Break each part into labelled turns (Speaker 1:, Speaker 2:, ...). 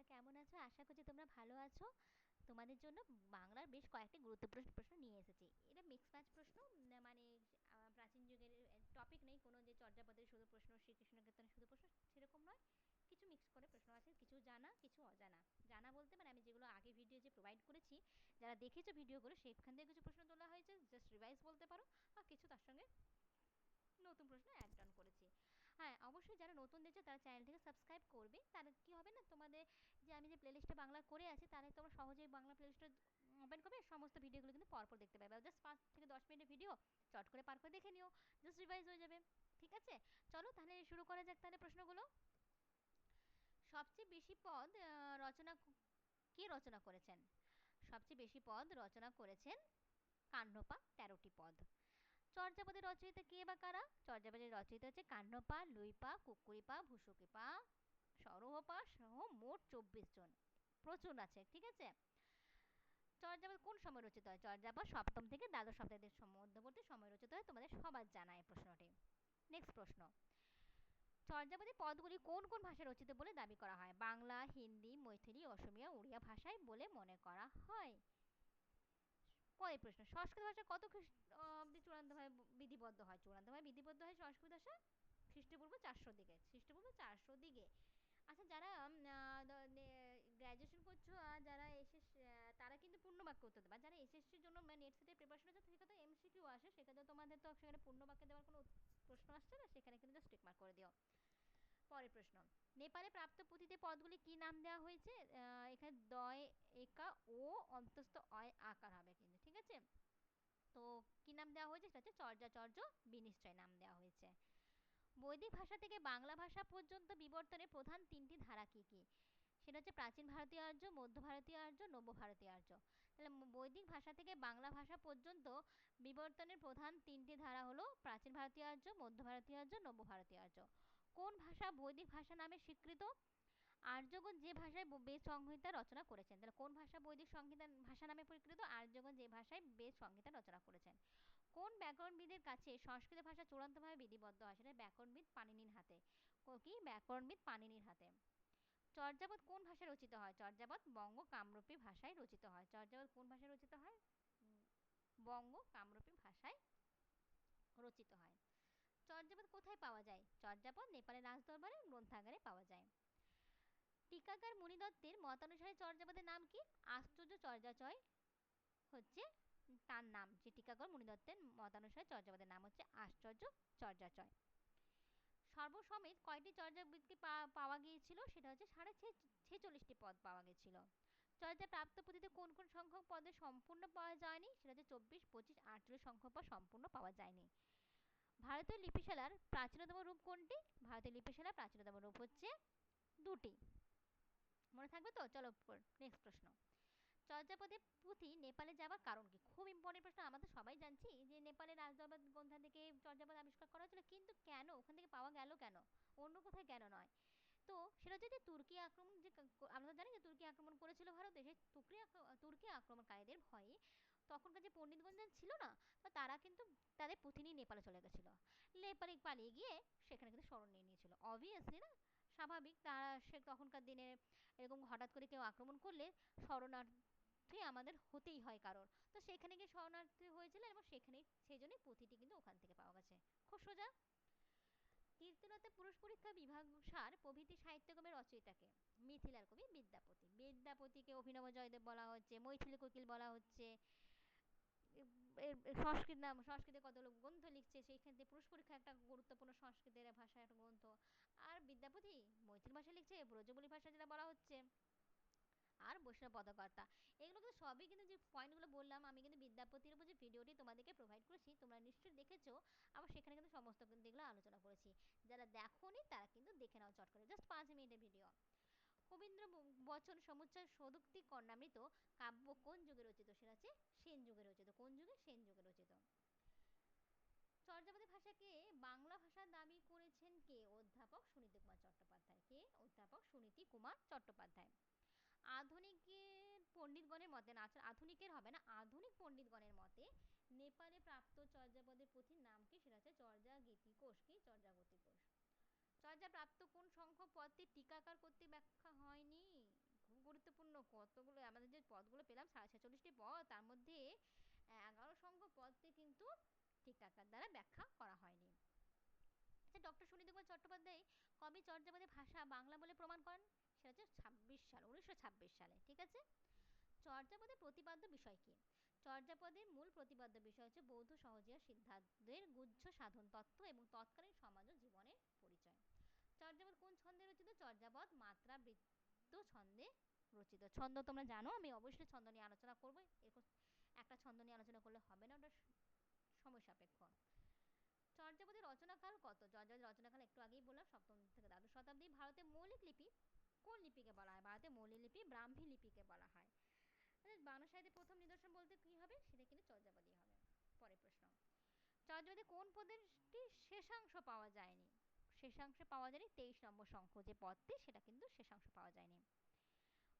Speaker 1: তোমরা কেমন আছো? আশা করছি তোমরা ভালো আছো। তোমাদের জন্য বাংলার বেশ কয়েকটি গুরুত্বপূর্ণ প্রশ্ন নিয়ে এসেছি। এটা মিক্স ম্যাচ প্রশ্ন মানে প্রাচীন যুগের টপিক নেই। কোনো যে চর্যাপদের শুধু প্রশ্ন, শ্রীকৃষ্ণ কীর্তনের শুধু প্রশ্ন, সেরকম নয়। কিছু মিক্স করে প্রশ্ন আছে, কিছু জানা, কিছু অজানা। জানা বলতে মানে আমি যেগুলো আগে ভিডিও যে প্রোভাইড করেছি, যারা দেখেছ ভিডিওগুলো সেখান থেকে কিছু প্রশ্ন তোলা হয়েছে। জাস্ট রিভাইজ বলতে পারো। বা কিছু তার সঙ্গে নতুন প্রশ্ন অ্যাড অন করেছি। হ্যাঁ অবশ্যই যারা নতুন তারা চ্যানেলটিকে সাবস্ক্রাইব করবে। হবে না, তোমাদের যে আমি যে প্লেলিস্টে বাংলা করে আছি, তাহলে তোমরা সহজেই বাংলা ওপেন করবে, সমস্ত ভিডিওগুলো কিন্তু পরপর দেখতে পাবে। জাস্ট পাঁচ থেকে দশ মিনিটের ভিডিও চট করে পার করে দেখে নিও জাস্ট রিভাইজ হয়ে যাবে। ঠিক আছে? চলো তাহলে শুরু করা যাক তাহলে প্রশ্নগুলো। সবচেয়ে বেশি পদ রচনা কে রচনা করেছেন? সবচেয়ে বেশি পদ রচনা করেছেন কান্নপা তেরোটি পদ। চর্যাপদের রচয়িতা কে বা কারা? চর্যাপদের রচয়িতা হচ্ছে কান্নপা লুইপা, কুকুরিপা ভূষকিপা সরোহপা সহ মোট চব্বিশ জন। প্রচুর আছে, ঠিক আছে? চর্যাপদ কোন সময় রচিত হয়? চর্যাপদ সপ্তম থেকে দ্বাদশ শতাব্দীর মধ্যবর্তী সময় রচিত হয়। তোমাদের সবার জানা এই প্রশ্নটি। নেক্সট প্রশ্ন। চর্যাপদী পদগুলি কোন কোন ভাষায় রচিত বলে দাবি করা হয়? বাংলা, হিন্দি, মৈথিলি, অসমীয়া, উড়িয়া ভাষায় বলে মনে করা হয়। পরের প্রশ্ন, সংস্কৃত ভাষা কত অব্দি চূড়ান্তভাবে বিধিবদ্ধ হয়? চূড়ান্তভাবে বিধিবদ্ধ হয় সংস্কৃত ভাষা? খ্রিস্টপূর্ব চারশো দিকে, খ্রিস্টপূর্ব চারশো দিকে। আচ্ছা যারা গ্র্যাজুয়েশন করছ যারা এসে তারা কিন্তু পূর্ণবাক্য উত্তর দেবে। যারা এসএসসির জন্য নেট সেটের প্রিপারেশন হচ্ছে সেখানে এমসিকিউ আসে সেখানে তোমাদের তো সেখানে পূর্ণবাক্যে দেওয়ার কোনো প্রশ্ন আসছে না, সেখানে কিন্তু জাস্ট টিক মার্ক করে দিও। পরের প্রশ্ন, নেপালে প্রাপ্ত পুঁথিতে পদগুলি কি নাম দেওয়া হয়েছে? একা ও অন্তস্থ অয় আকার হবে কিন্তু, ঠিক আছে? তো কি নাম দেওয়া হয়েছে? সেটা হচ্ছে চর্যাচর্য বিনিশ্চয় নাম দেওয়া হয়েছে। বৈদিক ভাষা থেকে বাংলা ভাষা পর্যন্ত বিবর্তনের প্রধান তিনটি ধারা কী কী? সেটা হচ্ছে প্রাচীন ভারতীয় আর্য, মধ্য ভারতীয় আর্য নব্য ভারতীয় আর্য। তাহলে বৈদিক ভাষা থেকে বাংলা ভাষা পর্যন্ত বিবর্তনের প্রধান তিনটি ধারা হলো প্রাচীন ভারতীয় আর্য, মধ্য ভারতীয় আর্য নব্য ভারতীয় আর্য। কোন ভাষা বৈদিক ভাষা নামে স্বীকৃত? আর্যগণ যে ভাষায় বেদ সংহিতা রচনা করেছেন, তাহলে কোন ভাষা বৈদিক সংহিতা, ভাষা নামে পরিকৃত আর্যগণ যে ভাষায় বেদ সংহিতা রচনা করেছেন, কোন ব্যাকরণবিদের কাছে সংস্কৃত ভাষা চূড়ান্তভাবে বিধিবদ্ধ হয় সেটা ব্যাকরণবিদ পানিনির হাতে? কি ব্যাকরণবিদ পানিনির হাতে। চর্যাপদ কোন ভাষায় রচিত হয়? চর্যাপদ বঙ্গ কামরূপী ভাষায় রচিত হয়। চর্যাপদ কোন ভাষায় রচিত হয়? বঙ্গ কামরূপী ভাষায় রচিত হয়। চর্যাপদ কোথায় পাওয়া যায়? চর্যাপদ নেপালের রাজদরবারে, গ্রন্থাগারে পাওয়া যায়। টিকাকার মুনিদত্তের মতানুসারে চর্যাপদের নাম কি? আশ্চর্য চর্যাচয় হচ্ছে তার নাম। যে টিকাকর মুনিদত্তের মতানুসারে চর্যাপদের নাম হচ্ছে আশ্চর্য চর্যাচয়। সর্বসমেত কয়টি চর্যাবৃত্তি পাওয়া গিয়েছিল? সেটা হচ্ছে সাড়ে ছেচল্লিশটি পদ পাওয়া গিয়েছিল। চর্যা প্রাপ্ত পুঁথিতে কোন কোন সংখ্যক পদে সম্পূর্ণ পাওয়া যায়নি? সেটা হচ্ছে চব্বিশ, পঁচিশ, আটচল্লিশ সংখ্যক পদ সম্পূর্ণ পাওয়া যায়নি। ভারতীয় লিপিশালার প্রাচীনতম রূপ কোনটি? ভারতীয় লিপিশালার প্রাচীনতম রূপ হচ্ছে দুটি। মনে থাকবে তো? চলো নেক্সট প্রশ্ন। চর্যাপদে পুঁথি নেপালে যাওয়ার কারণ কি? খুব ইম্পর্টেন্ট প্রশ্ন, আমরা তো সবাই জানছি যে নেপালের রাজদরবার গ্রন্থা থেকে চর্যাপদ আবিষ্কার করা হয়েছিল, কিন্তু কেন? ওখান থেকে পাওয়া গেল কেন? অন্য কোথায় কেন নয়। তো সেটা হচ্ছে যে তুর্কি আক্রমণ যে আমরা জানি যে তুর্কি আক্রমণ করেছিল ভারতে, সেই তুর্কি তুর্কি আক্রমণকারীদের ভয়ে তখনকার যে পণ্ডিতগঞ্জ ছিল না তারা কিন্তু তাদের পুঁথি নিয়ে নেপালে চলে গেছিল। নেপালে পালিয়ে গিয়ে সেখানে কিন্তু স্মরণ নিয়ে নিয়েছিল। অবভিয়াসলি না? স্বাভাবিক। তারা সে তখনকার দিনে এরকম হঠাৎ করে কেউ আক্রমণ করলে শরণার্থী আমাদের হতেই হয় কারোর। তো সেখানে গিয়ে শরণার্থী হয়েছিল এবং সেখানেই সেই জন্যই পুঁথিটি কিন্তু ওখান থেকে পাওয়া গেছে। খুব সোজা। কীর্তনতে পুরুষ পরীক্ষা বিভাগ সার প্রভৃতি সাহিত্যকর্মের রচয়িতাকে। মিথিলার কবি বিদ্যাপতি। বিদ্যাপতিকে অভিনব জয়দেব বলা হচ্ছে, মৈথিলি কোকিল বলা হচ্ছে। সংস্কৃত নাম, সংস্কৃতে কতগুলো গ্রন্থ লিখছে, সেইখান থেকে পুরুষ পরীক্ষা একটা গুরুত্বপূর্ণ সংস্কৃতের ভাষায় একটা গ্রন্থ আর বিদ্যাপতি মৈথিল ভাষায় লিখছে, ব্রজবলি ভাষা যেটা বলা হচ্ছে, আর বৈষ্ণব পদকর্তা। এগুলো কিন্তু সবই কিন্তু যে পয়েন্টগুলো বললাম, আমি কিন্তু বিদ্যাপতির উপর যে ভিডিওটি তোমাদেরকে প্রোভাইড করেছি, তোমরা নিশ্চয়ই দেখেছ, আবার সেখানে কিন্তু সমস্ত কিন্তু এগুলো আলোচনা করেছি। যারা দেখো তারা কিন্তু দেখে নাও চট করে। জাস্ট পাঁচ মিনিটের ভিডিও কবীন্দ্র বচন সমুচ্চয় সদুক্তি কর্ণামৃত কাব্য কোন যুগে রচিত। সেটা হচ্ছে সেন যুগে রচিত। কোন যুগে? সেন যুগে রচিত। চর্যাপদী ভাষাকে বাংলা ভাষার দাবি করেছেন কে অধ্যাপক সুনীতি কুমার চট্টোপাধ্যায়। কে? অধ্যাপক সুনীতি কুমার চট্টোপাধ্যায়। আধুনিকের পণ্ডিতগণের মতে, না আধুনিকের হবে না, আধুনিক পণ্ডিতগণের মতে, নেপালে প্রাপ্ত চর্যাপদের পুঁথির নাম কি? সেটা হচ্ছে চর্যা গীতিকোষ কি? চর্যাগতি কোষ। চর্যা প্রাপ্ত কোন সংখ্যক পদটি টিকাকার কর্তৃক ব্যাখ্যা হয়নি? কতগুলো, আমাদের যে পদগুলো পেলাম সাড়ে ছেচল্লিশটি পদ, তার মধ্যে এগারো সংখ্যক পদটি কিন্তু ঠিকঠাকার দ্বারা ব্যাখ্যা করা হয়নি। আচ্ছা ডক্টর সুনীতি চট্টোপাধ্যায় চর্যাপদে ভাষা বাংলা বলে প্রমাণ করেন, সেটা হচ্ছে ছাব্বিশ সাল, উনিশশো ছাব্বিশ সালে, ঠিক আছে? চর্যাপদের প্রতিপাদ্য বিষয় চর্যাপদের মূল প্রতিপাদ্য বিষয় হচ্ছে বৌদ্ধ সিদ্ধান্তের গুচ্ছ সাধন তত্ত্ব এবং তৎকালীন সমাজ ও জীবনের পরিচয়। চর্যাপদ কোন ছন্দে রচিত? চর্যাপদ মাত্রা বৃত্ত ছন্দে রচিত। ছন্দ তোমরা জানো, আমি অবশ্যই ছন্দ নিয়ে আলোচনা করব। এরকম একটা ছন্দ নিয়ে আলোচনা করলে হবে না, ওটা সময় সাপেক্ষ। চর্যাপদের রচনাকাল কত? চর্যাপদের রচনাকাল একটু আগেই বললাম, সপ্তম থেকে দ্বাদশ শতাব্দী ভারতের মৌলিক লিপি কোন লিপিকে বলা হয়? ভারতের মৌলিক লিপি ব্রাহ্মী লিপিকে বলা হয়। বাংলা সাহিত্যের প্রথম নিদর্শন বলতে কী হবে? সেটা কিন্তু চর্যাপদই হবে। পরের প্রশ্ন। চর্যাপদে কোন পদেরটি শেষাংশ পাওয়া যায়নি? শেষাংশ পাওয়া যায়নি তেইশ নম্বর সংখ্য যে পদটি, সেটা কিন্তু শেষাংশ পাওয়া যায়নি।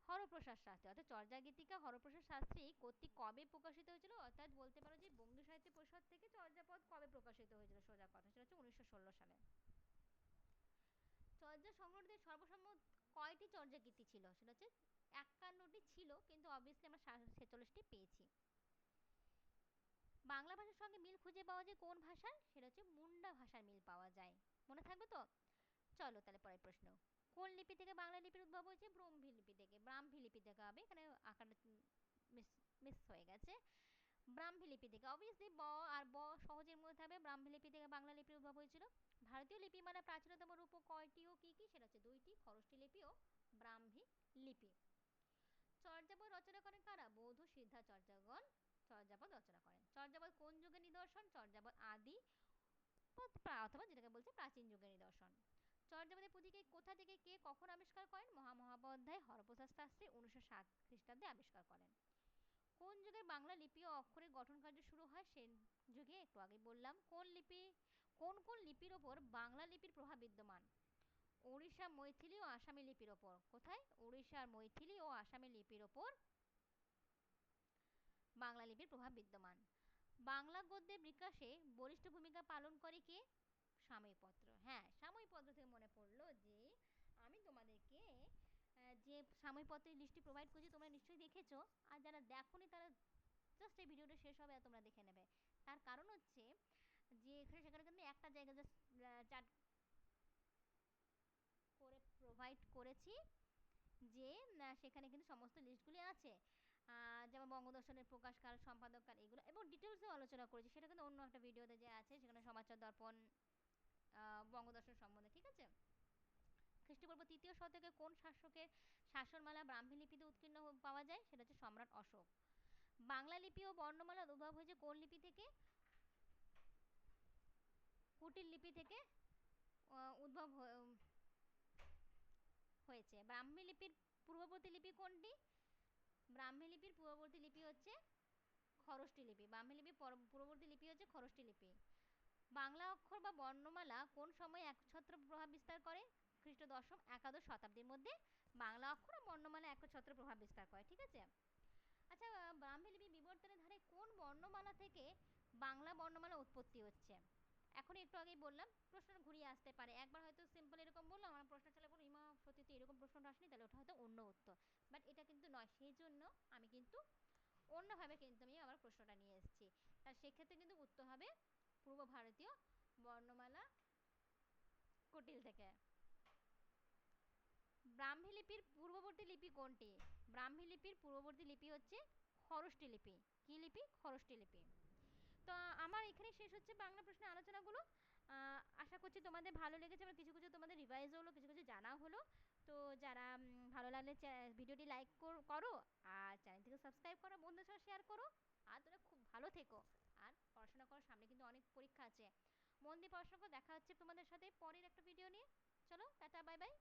Speaker 1: হরপ্রসাদ শাস্ত্রী। অর্থাৎ চর্যাগীতিকা হরপ্রসাদ শাস্ত্রী কর্তৃক কবে প্রকাশিত হয়েছিল? অর্থাৎ বলতে পারো যে বঙ্গী সাহিত্য পরিষদ থেকে চর্যাপদ কবে প্রকাশিত হয়েছিল? সোজা কথা, সেটা হচ্ছে উনিশশো ষোলো সালে। চর্যা সংগ্রহদের সর্বসম্মত কয়টি চর্যাগীতি ছিল? সেটা হচ্ছে একান্নটি ছিল, কিন্তু অবভিয়াসলি আমরা ছেচল্লিশটি পেয়েছি। বাংলা ভাষার সঙ্গে মিল খুঁজে পাওয়া যায় কোন ভাষার সেটা হচ্ছে মুন্ডা ভাষার মিল পাওয়া যায়। মনে থাকবে তো? চলো তাহলে পরের প্রশ্ন। কোন লিপি থেকে বাংলা লিপির উদ্ভব হয়েছে? ব্রহ্মী লিপি থেকে। ব্রাহ্মী লিপি থেকে হবে। এখানে আকারটা মিস মিস হয়ে গেছে। ব্রাহ্মী লিপি থেকে। অবভিয়াসলি ব আর ব সহজের মধ্যে থাকবে ব্রাহ্মী লিপি থেকে বাংলা লিপির উদ্ভব হয়েছিল। ভারতীয় লিপি মানে প্রাচীনতম রূপ কয়টি ও কী কী? সেটা হচ্ছে দুইটি। খরষ্টি লিপি ও ব্রাহ্মী লিপি। চর্যাপদ রচনা করেন কারা? বৌদ্ধ সিদ্ধাচর্যাগণ। চর্যাপদ রচনা করেন। চর্যাপদ কোন যুগের নিদর্শন? চর্যাপদ আদি, অথবা যেটাকে বলছে প্রাচীন যুগের নিদর্শন। চর্যাপদের পুঁথিকে কোথা থেকে কে কখন আবিষ্কার করেন? মহামহাপধ্যায় হরপ্রসাদ শাস্ত্রী উনিশশো সাত খ্রিস্টাব্দে আবিষ্কার করেন। কোন যুগে বাংলা লিপি ও অক্ষরের গঠন কার্য শুরু হয়? সে যুগে একটু আগে বললাম। কোন লিপি, কোন কোন লিপির ওপর বাংলা লিপির প্রভাব বিদ্যমান? ওড়িশা মৈথিলি ও আসামি লিপির ওপর। কোথায়? ওড়িশার মৈথিলি ও আসামি লিপির ওপর বাংলা লিপির প্রভাব বিদ্যমান। বাংলা গদ্যের বিকাশে বলিষ্ঠ ভূমিকা পালন করে কে সাময়িকপত্র হ্যাঁ সাময়িকপত্র থেকে মনে পড়ল যে আমি তোমাদেরকে যে সাময়িকপত্রের লিস্টটি প্রোভাইড করছি, তোমরা নিশ্চয়ই দেখেছ। আর যারা দেখোনি, তারা জাস্ট এই ভিডিওটা শেষ হবে আর তোমরা দেখে নেবে। তার কারণ হচ্ছে যে, এখানে সেখানে কিন্তু একটা জায়গা জাস্ট চার করে প্রোভাইড করেছি যে সেখানে কিন্তু সমস্ত লিস্টগুলি আছে। যেমন বঙ্গদর্শনের প্রকাশকাল সম্পাদককাল এগুলো, এবং ডিটেলসে আলোচনা করেছি। সেটা কিন্তু অন্য একটা ভিডিওতে যে আছে, সেখানে সমাচার দর্পণ বঙ্গদর্শন সম্বন্ধে, ঠিক আছে? খ্রিস্টপূর্ব তৃতীয় শতকে কোন শাসকের শাসনমালা ব্রাহ্মী লিপিতে উৎকীর্ণ পাওয়া যায়? সেটা হচ্ছে সম্রাট অশোক। বাংলা লিপি ও বর্ণমালা উদ্ভব হয়েছে কোন লিপি থেকে? কুটির লিপি থেকে উদ্ভব হয়েছে। ব্রাহ্মী লিপির পূর্ববর্তী লিপি কোনটি? ব্রাহ্মী লিপির পূর্ববর্তী লিপি হচ্ছে খরষ্টি লিপি। ব্রাহ্মী লিপির পূর্ববর্তী লিপি হচ্ছে খরষ্টি লিপি। বাংলা অক্ষর বা বর্ণমালা কোন সময় একছত্র প্রভাব বিস্তার করে? খ্রিস্ট দশম একাদশ শতাব্দীর মধ্যে বাংলা অক্ষর ও বর্ণমালা একছত্র প্রভাব বিস্তার করে, ঠিক আছে? আচ্ছা ব্রাহ্মী লিপি বিবর্তনের ধারে কোন বর্ণমালা থেকে বাংলা বর্ণমালা উৎপত্তি হচ্ছে? এখন একটু আগেই বললাম প্রশ্নটা ঘুরিয়ে আসতে পারে। একবার হয়তো সিম্পল এরকম বললাম, আমার প্রশ্ন চলে বলো ইমা সত্যি এরকম প্রশ্নটা আসেনি, তাহলে ওটা হয়তো অন্য উত্তর। বাট এটা কিন্তু নয় সেই জন্য আমি কিন্তু অন্যভাবে কিন্তু আমি আমার প্রশ্নটা নিয়ে এসেছি। তার সেক্ষেত্রে কিন্তু উত্তর হবে পূর্ব ভারতীয় বর্ণমালা কুটিল থেকে। ব্রাহ্মী লিপির পূর্ববর্তী লিপি কোনটি? ব্রাহ্মী লিপির পূর্ববর্তী লিপি হচ্ছে খরষ্টি লিপি। কী লিপি? খরষ্টি লিপি। তো, আমার এখানে শেষ হচ্ছে বাংলা প্রশ্নের আলোচনাগুলো। আশা করছি তোমাদের ভালো লেগেছে আমার কিছু কিছু তোমাদের রিভাইজ হলো, কিছু কিছু জানা হলো। তো, যারা ভালো লাগলে ভিডিওটি লাইক করো আর চ্যানেলটিকে সাবস্ক্রাইব করো, বন্ধুদের সঙ্গে শেয়ার করো। আর তোমরা খুব ভালো থেকো। আর পড়াশোনা করো, সামনে কিন্তু অনেক পরীক্ষা আছে। মন দিয়ে পড়াশোনা করো, দেখা হচ্ছে তোমাদের সাথে পরের একটা ভিডিও নিয়ে। চলো, টাটা বাই বাই